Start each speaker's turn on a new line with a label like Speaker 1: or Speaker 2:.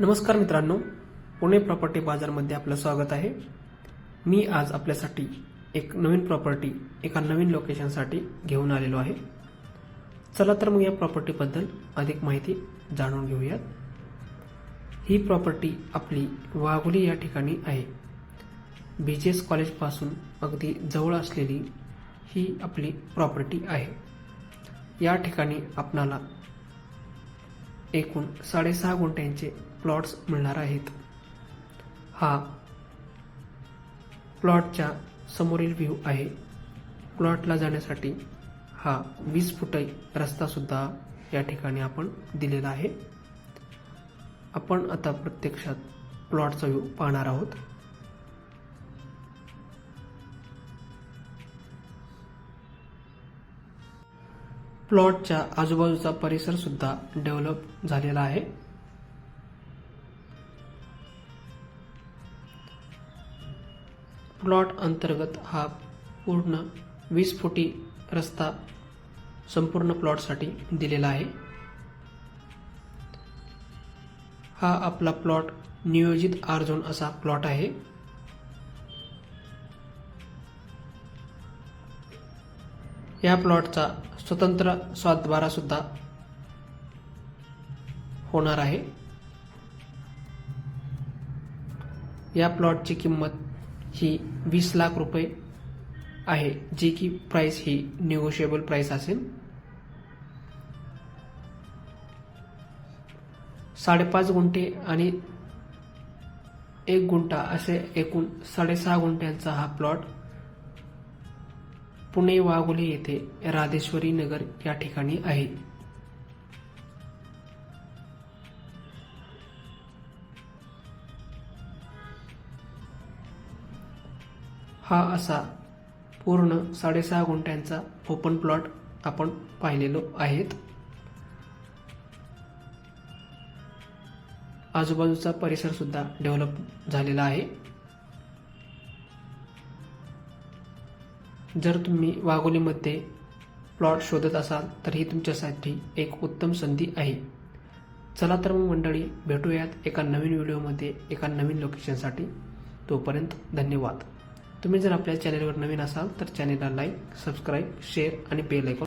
Speaker 1: नमस्कार मित्रांनो पुणे प्रॉपर्टी बाजारमध्ये आपलं स्वागत आहे. मी आज आपल्यासाठी एक नवीन प्रॉपर्टी एका नवीन लोकेशनसाठी घेऊन आलेलो आहे. चला तर मग या प्रॉपर्टीबद्दल अधिक माहिती जाणून घेऊयात. ही प्रॉपर्टी आपली वाघोली या ठिकाणी आहे. बी जी एस कॉलेजपासून अगदी जवळ असलेली ही आपली प्रॉपर्टी आहे. या ठिकाणी आपणाला एकूण साडेसहा गुंठ्यांचे प्लॉट्स मिळणार आहेत. हा प्लॉटच्या समोरील व्ह्यू आहे. प्लॉटला जाण्यासाठी हा वीस फुट रस्तासुद्धा या ठिकाणी आपण दिलेला आहे. आपण आता प्रत्यक्षात प्लॉटचा व्ह्यू पाहणार आहोत. प्लॉटच्या आजूबाजूचा परिसर सुद्धा डेव्हलप झालेला आहे. प्लॉट अंतर्गत हा पूर्ण वीस फुटी रस्ता संपूर्ण प्लॉटसाठी दिलेला आहे. हा आपला प्लॉट नियोजित आर झोन असा प्लॉट आहे. या प्लॉटचा स्वतंत्र स्वातबारा सुद्धा होणार आहे. या प्लॉटची किंमत ही वीस लाख रुपये आहे जी की प्राइस ही निगोशिएबल प्राइस असेल. साडेपाच गुंठे आणि एक गुंठा असे एकूण साडेसहा गुंठ्यांचा हा प्लॉट पुणे वाघोली येथे राधेश्वरी नगर या ठिकाणी आहे. हा असा पूर्ण साडेसहा गुंठ्यांचा ओपन प्लॉट आपण पाहिलेलो आहेत. आजूबाजूचा परिसर सुद्धा डेव्हलप झालेला आहे. जर तुम्ही वाघोलीमध्ये प्लॉट शोधत असाल तर ही तुमच्यासाठी एक उत्तम संधी आहे. चला तर मग मंडळी भेटूयात एका नवीन व्हिडिओमध्ये एका नवीन लोकेशनसाठी तोपर्यंत धन्यवाद. तुम्ही जर आपल्या चॅनेलवर नवीन असाल तर चॅनेलला लाईक सबस्क्राईब शेअर आणि बेल ऐकून